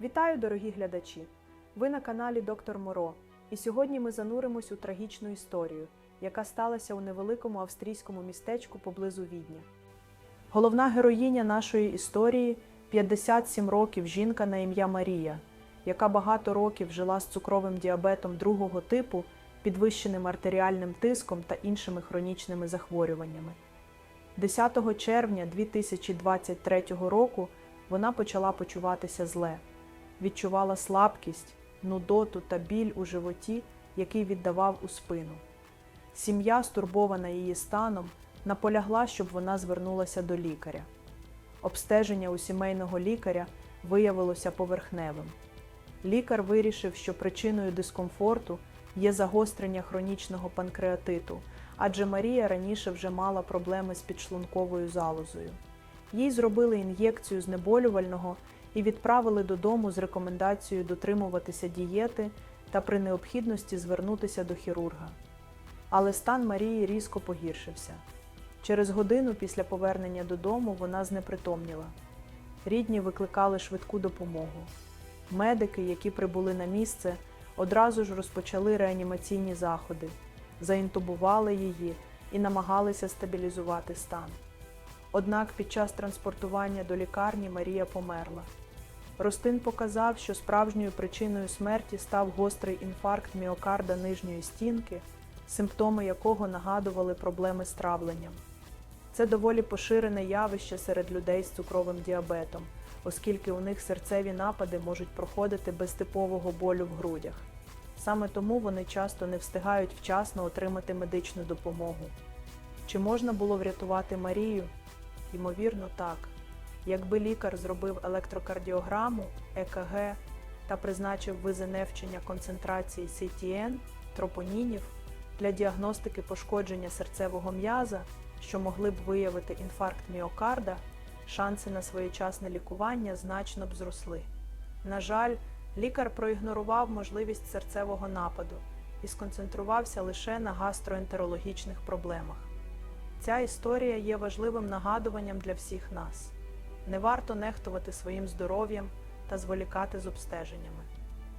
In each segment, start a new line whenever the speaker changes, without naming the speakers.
Вітаю, дорогі глядачі! Ви на каналі Доктор Моро, і сьогодні ми зануримось у трагічну історію, яка сталася у невеликому австрійському містечку поблизу Відня. Головна героїня нашої історії 57 років жінка на ім'я Марія, яка багато років жила з цукровим діабетом другого типу, підвищеним артеріальним тиском та іншими хронічними захворюваннями. 10 червня 2023 року вона почала почуватися зле, відчувала слабкість, нудоту та біль у животі, який віддавав у спину. Сім'я, стурбована її станом, наполягла, щоб вона звернулася до лікаря. Обстеження у сімейного лікаря виявилося поверхневим. Лікар вирішив, що причиною дискомфорту є загострення хронічного панкреатиту, адже Марія раніше вже мала проблеми з підшлунковою залозою. Їй зробили ін'єкцію знеболювального і відправили додому з рекомендацією дотримуватися дієти та при необхідності звернутися до хірурга. Але стан Марії різко погіршився. Через годину після повернення додому вона знепритомніла. Рідні викликали швидку допомогу. Медики, які прибули на місце, одразу ж розпочали реанімаційні заходи, заінтубували її і намагалися стабілізувати стан. Однак під час транспортування до лікарні Марія померла. Ростин показав, що справжньою причиною смерті став гострий інфаркт міокарда нижньої стінки, симптоми якого нагадували проблеми з травленням. Це доволі поширене явище серед людей з цукровим діабетом, оскільки у них серцеві напади можуть проходити без типового болю в грудях. Саме тому вони часто не встигають вчасно отримати медичну допомогу. Чи можна було врятувати Марію? Ймовірно, так. Якби лікар зробив електрокардіограму, ЕКГ та призначив визеневчення концентрації CTN, тропонінів для діагностики пошкодження серцевого м'яза, що могли б виявити інфаркт міокарда, шанси на своєчасне лікування значно б зросли. На жаль, лікар проігнорував можливість серцевого нападу і сконцентрувався лише на гастроентерологічних проблемах. Ця історія є важливим нагадуванням для всіх нас. Не варто нехтувати своїм здоров'ям та зволікати з обстеженнями.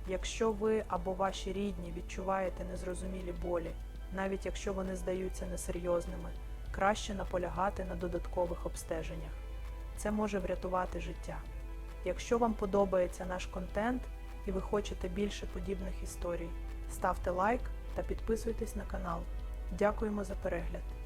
Якщо ви або ваші рідні відчуваєте незрозумілі болі, навіть якщо вони здаються несерйозними, краще наполягати на додаткових обстеженнях. Це може врятувати життя. Якщо вам подобається наш контент і ви хочете більше подібних історій, ставте лайк та підписуйтесь на канал. Дякуємо за перегляд!